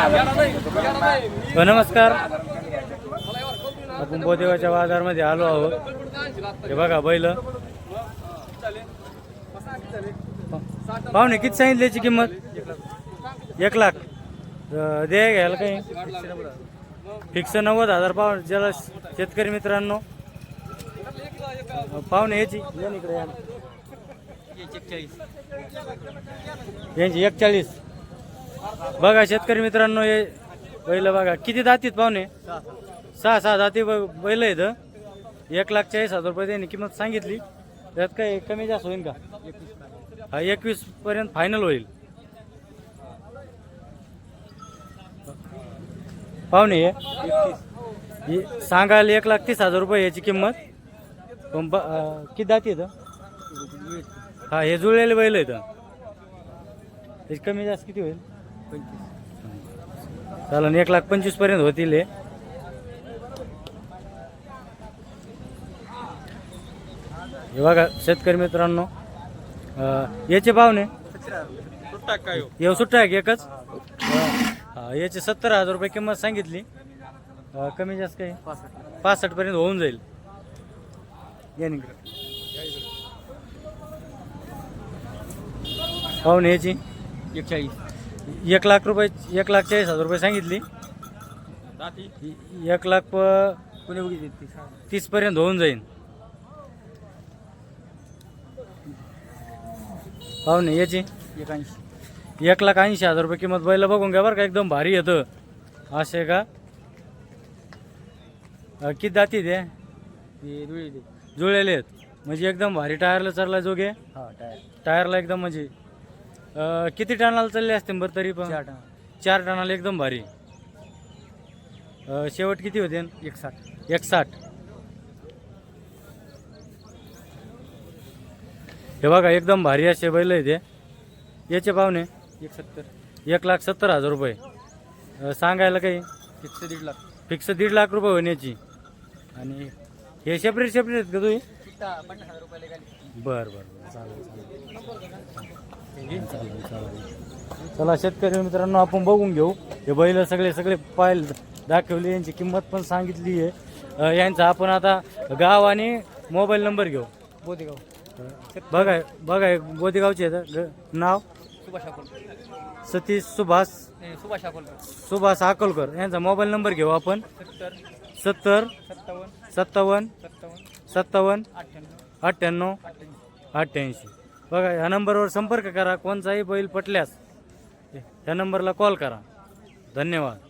हो, नमस्कार. आपण बोदेवाच्या बाजारमध्ये आलो आहोत. हे बघा बैल. पाहुणे किती सांगितली याची किंमत? एक लाख. दे घ्यायला काही. फिक्स नव्वद हजार पाहुणे ज्याला शेतकरी मित्रांनो. पाहुणे याची. इकडे यांची एकचाळीस. बघा शेतकरी मित्रांनो हे बैल बघा. किती दातीत पाहुणे? सहा सहा जाती ब- बैल आहेत एक लाख चाळीस हजार रुपये त्यांनी किंमत सांगितली. त्यात काय कमी जास्त होईल का? हा एकवीस पर्यंत फायनल होईल. पाहुणे हे. हे सांगायला एक लाख तीस हजार रुपये याची किंमत. पण ब- किती दाती आहेत हा? हे जुळलेले बैल आहेत कमी जास्त किती होईल? चालन एक लाख पंचवीसपर्यंत होतील हे. हे बघा शेतकरी मित्रांनो याचे पाहुणे येऊ सुट्टा आहे की एकच? याची याचे सत्तर हजार रुपये किंमत सांगितली. कमी जास्त काही? पासष्ट पर्यंत होऊन जाईल. पाहुणे याची. एकचाळीस. एक लाख रुपये एक लाख चाळीस हजार रुपये सांगितली. एक लाख प- कोणी बघितली? तीस पर्यंत होऊन जाईल पाहुणे याची? एकाऐंशी. एक लाख ऐंशी हजार रुपये किंमत बैल बघून घ्या बरं का एकदम भारी येतं. असे का? किती जाती ते जुळलेले. आहेत. म्हणजे एकदम भारी टायरला चरला जोगे. हा टायर. टायरला एकदम म्हणजे अं, किती टनाला चालले असते बरं तरी पण? चार टन चार टनाला एकदम भारी. अं, शेवट किती होते? एक साठ एक साठ हे बघा एकदम भारी असे बैल आहे ते याचे पाहुणे? एक सत्तर. एक लाख सत्तर हजार रुपये. अं, सांगायला काही? फिक्स दीड लाख. फिक्स दीड लाख रुपये होण्याची आणि हे सेपरेट सेपरेट आहेत का तुम्ही पन्नास हजार बर बर बर. चालेल चालेल. चला शेतकरी मित्रांनो आपण बघून घेऊ. हे बैल सगळे सगळे पाहिले दाखवले यांची किंमत पण सांगितली आहे. यांचा आपण आता गाव आणि मोबाईल नंबर घेऊ. बोदेगाव. बघा बघा ग- नाव? सुभाष अकोलकर. सतीश सुभाष? सुभाष अकोलकर. सुभाष अकोलकर. यांचा मोबाईल नंबर घेऊ आपण. सत्तर. सत्तर. सत्तावन्न. सत्तावन्न. सत्तावन्न. अठ्ठ्याण्णव. अठ्ठ्याऐंशी. बघा ह्या नंबरवर संपर्क करा. कोणताही बैल पटल्यास ह्या नंबरला कॉल करा. धन्यवाद.